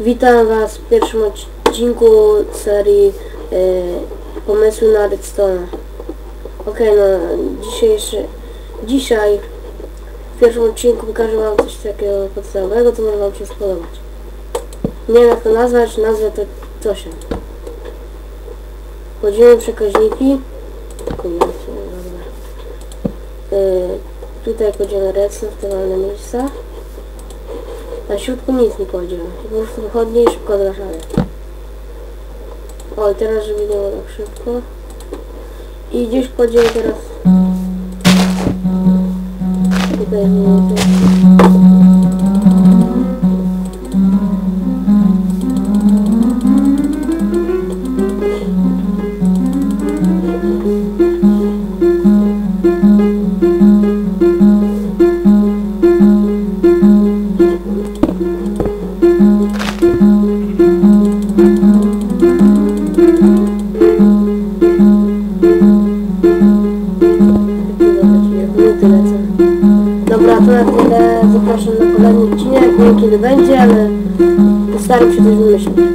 Witam Was w pierwszym odcinku serii y, Pomysły na Redstone. Okej, no dzisiejszy, dzisiaj w pierwszym odcinku pokażę Wam coś takiego podstawowego, co może Wam się spodobać. Nie wiem jak to nazwać, nazwę to coś. Podzielimy przekaźniki. Dobra. Y, tutaj podzielę redstone w te miejsca. Na środku nic nie kładziemy. Po prostu wychodnie i szybko zgaszamy. O, teraz żeby nie było tak szybko. I gdzieś kładziemy teraz... Tutaj. Minuty lecą. Dobra, to na tyle. Zapraszam na kolejny odcinek. Nie wiem kiedy będzie, ale postaram się coś wymyślić.